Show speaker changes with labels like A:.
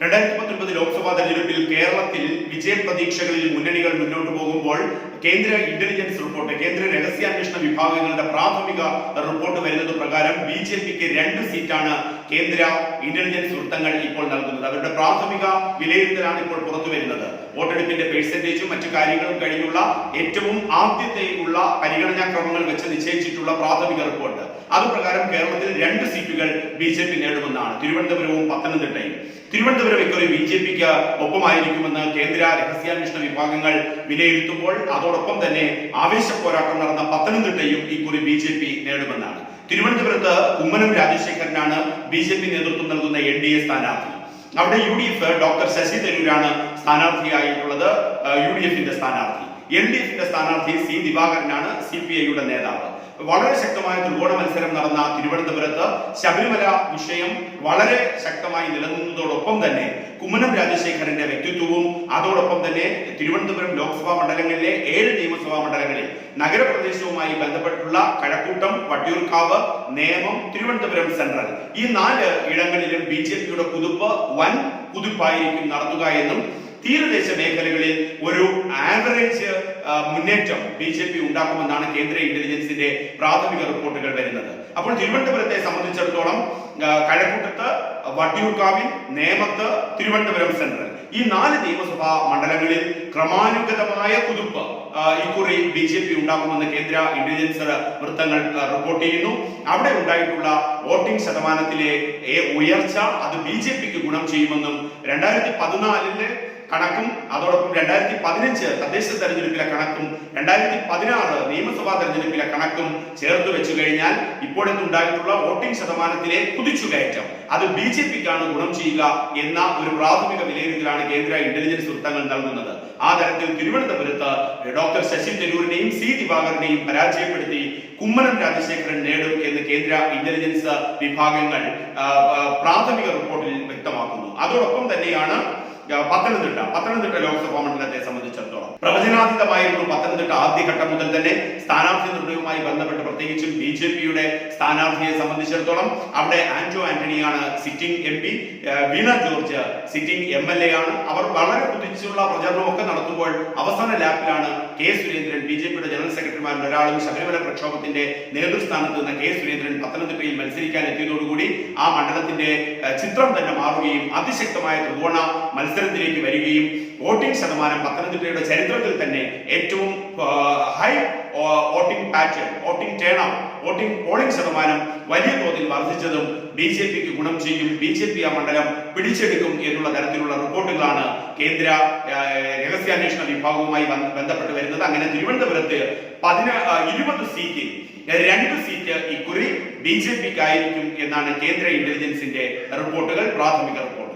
A: രണ്ടായിരത്തി പത്തൊൻപത് ലോക്സഭാ തെരഞ്ഞെടുപ്പിൽ കേരളത്തിൽ വിജയ പ്രതീക്ഷകളിൽ മുന്നണികൾ മുന്നോട്ട് പോകുമ്പോൾ കേന്ദ്ര ഇന്റലിജൻസ് റിപ്പോർട്ട് കേന്ദ്ര രഹസ്യാന്വേഷണ വിഭാഗങ്ങളുടെ പ്രാഥമിക റിപ്പോർട്ട് വരുന്നത് പ്രകാരം ബി ജെ പിക്ക് രണ്ട് സീറ്റാണ് കേന്ദ്ര ഇന്റലിജൻസ് വൃത്തങ്ങൾ ഇപ്പോൾ നൽകുന്നത്. അവരുടെ പ്രാഥമിക വിലയിരുത്തലാണ് ഇപ്പോൾ പുറത്തു വരുന്നത്. വോട്ടെടുപ്പിന്റെ പെർസെന്റേജും മറ്റു കാര്യങ്ങളും കഴിഞ്ഞുള്ള ഏറ്റവും ആദ്യത്തെയുള്ള പരിഗണനാ ക്രമങ്ങൾ വെച്ച് നിശ്ചയിച്ചിട്ടുള്ള പ്രാഥമിക റിപ്പോർട്ട് അതുപ്രകാരം കേരളത്തിൽ രണ്ട് സീറ്റുകൾ ബി ജെ പി നേടുമെന്നാണ്. തിരുവനന്തപുരവും പത്തനംതിട്ടയും. തിരുവനന്തപുരം ഇക്കുറി ബി ജെ പിക്ക് ഒപ്പമായിരിക്കുമെന്ന് കേന്ദ്ര രഹസ്യാന്വേഷണ വിഭാഗങ്ങൾ വിലയിരുത്തുമ്പോൾ അതോടൊപ്പം തന്നെ ആവേശ പോരാട്ടം നടന്ന പത്തനംതിട്ടയും ഇക്കുറി ബി ജെ പി നേടുമെന്നാണ്. തിരുവനന്തപുരത്ത് കുമ്മനം രാജശേഖരനാണ് ബി ജെ പി നേതൃത്വം നൽകുന്ന എൻ ഡി എ സ്ഥാനാർത്ഥി. അവിടെ U D F doctor Shashi തരൂരാണ് സ്ഥാനാർത്ഥിയായിട്ടുള്ളത് യു ഡി എഫിന്റെ സ്ഥാനാർത്ഥി. എൽ ഡി എഫിന്റെ സ്ഥാനാർത്ഥി സി ദിവാകരനാണ് സി പി ഐയുടെ നേതാവ്. വളരെ ശക്തമായ ത്രികോണ മത്സരം നടന്ന തിരുവനന്തപുരത്ത് ശബരിമല വിഷയം വളരെ ശക്തമായി നിലനിന്നതോടൊപ്പം തന്നെ കുമ്മനം രാജശേഖരന്റെ അതോടൊപ്പം തന്നെ തിരുവനന്തപുരം ലോക്സഭാ മണ്ഡലങ്ങളിലെ ഏഴ് നിയമസഭാ മണ്ഡലങ്ങളിൽ നഗരപ്രദേശവുമായി ബന്ധപ്പെട്ടുള്ള കഴക്കൂട്ടം വട്ടിയൂർക്കാവ് നേമം തിരുവനന്തപുരം സെൻട്രൽ. ഈ നാല് ഇടങ്ങളിലും ബി ജെ പിയുടെ കുതിപ്പ് വൻ കുതിപ്പായിരിക്കും നടത്തുക എന്നും തീരദേശ മേഖലകളിൽ ഒരു ആവറേജ് മുന്നേറ്റം ബി ജെ പി ഉണ്ടാക്കുമെന്നാണ് കേന്ദ്ര ഇന്റലിജൻസിന്റെ പ്രാഥമിക റിപ്പോർട്ടുകൾ വരുന്നത്. അപ്പോൾ തിരുവനന്തപുരത്തെ സംബന്ധിച്ചിടത്തോളം കഴക്കൂട്ടത്ത് വട്ടിയൂർക്കാവിൽ നേമത്ത് തിരുവനന്തപുരം സെൻട്രൽ. ഈ നാല് നിയമസഭാ മണ്ഡലങ്ങളിൽ ക്രമാനുഗതമായ കുതിപ്പ് ഇക്കുറി ബി ജെ പി ഉണ്ടാകുമെന്ന് കേന്ദ്ര ഇന്റലിജൻസ് വൃത്തങ്ങൾ റിപ്പോർട്ട് ചെയ്യുന്നു. അവിടെ ഉണ്ടായിട്ടുള്ള വോട്ടിംഗ് ശതമാനത്തിലെ ഉയർച്ച അത് ബി ജെ പിക്ക് ഗുണം ചെയ്യുമെന്നും രണ്ടായിരത്തി പതിനാലിലെ കണക്കും അതോടൊപ്പം രണ്ടായിരത്തി പതിനഞ്ച് തദ്ദേശ തെരഞ്ഞെടുപ്പിലെ കണക്കും രണ്ടായിരത്തി പതിനാറ് നിയമസഭാ തെരഞ്ഞെടുപ്പിലെ കണക്കും ചേർത്ത് വെച്ചു കഴിഞ്ഞാൽ ഇപ്പോഴത്തെ ഉണ്ടായിട്ടുള്ള വോട്ടിംഗ് ശതമാനത്തിലെ കുതിച്ചുകയറ്റം. അത് ബി ജെ പിക്കാണ് ഗുണം ചെയ്യുക എന്ന ഒരു പ്രാഥമിക വിലയിരുത്തലാണ് കേന്ദ്ര ഇന്റലിജൻസ് വൃത്തങ്ങൾ നൽകുന്നത്. ആ തരത്തിൽ തിരുവനന്തപുരത്ത് ഡോക്ടർ ശശി തരൂരിനെയും സി ദിവാകരനെയും പരാജയപ്പെടുത്തി കുമ്മനം രാജശേഖരൻ നേടും എന്ന് കേന്ദ്ര ഇന്റലിജൻസ് വിഭാഗങ്ങൾ പ്രാഥമിക റിപ്പോർട്ടിൽ വ്യക്തമാക്കുന്നു. അതോടൊപ്പം തന്നെയാണ് പത്തനംതിട്ട പത്തനംതിട്ട ലോക്സഭാ മണ്ഡലത്തെ സംബന്ധിച്ചിടത്തോളം പ്രവചനാതീതമായിരുന്നു പത്തനംതിട്ട ആദ്യഘട്ടം മുതൽ തന്നെ സ്ഥാനാർത്ഥി നിർണയവുമായി ബന്ധപ്പെട്ട് പ്രത്യേകിച്ചും ബി ജെ പിയുടെ സ്ഥാനാർത്ഥിയെ സംബന്ധിച്ചിടത്തോളം അവിടെ Anto ആന്റണിയാണ് sitting M P Veena George sitting M L A ആണ്. അവർ വളരെ കുതിച്ചുള്ള പ്രചരണമൊക്കെ നടത്തുമ്പോൾ അവസാന ലാപ്പിലാണ് കെ സുരേന്ദ്രൻ ബി ജെ പിയുടെ ജനറൽ സെക്രട്ടറിമാരിൽ ഒരാളും ശബരിമല പ്രക്ഷോഭത്തിന്റെ നേതൃസ്ഥാനത്ത് നിന്ന് കെ സുരേന്ദ്രൻ പത്തനംതിട്ടയിൽ മത്സരിക്കാൻ എത്തിയതോടുകൂടി ആ മണ്ഡലത്തിന്റെ ചിത്രം തന്നെ മാറുകയും അതിശക്തമായ ത്രികോണ മത്സരത്തിലേക്ക് വരികയും വോട്ടിംഗ് ശതമാനം പത്തനംതിട്ടയുടെ ചരിത്രത്തിൽ തന്നെ ഏറ്റവും high voting pattern voting turnout voting polling ശതമാനം വലിയ തോതിൽ വർദ്ധിച്ചതും ബി ജെ പിക്ക് ഗുണം ചെയ്യും ബി ജെ പി ആ മണ്ഡലം പിടിച്ചെടുക്കും എന്നുള്ള തരത്തിലുള്ള റിപ്പോർട്ടുകളാണ് കേന്ദ്ര രഹസ്യാന്വേഷണ വിഭാഗവുമായി ബന്ധപ്പെട്ട് വരുന്നത്. അങ്ങനെ തിരുവനന്തപുരത്ത് പതിന ഇരുപത് സീറ്റിൽ രണ്ട് സീറ്റ് ഇക്കുറി ബി ജെ പിക്ക് ആയിരിക്കും എന്നാണ് കേന്ദ്ര ഇന്റലിജൻസിന്റെ റിപ്പോർട്ടുകൾ പ്രാഥമിക റിപ്പോർട്ട്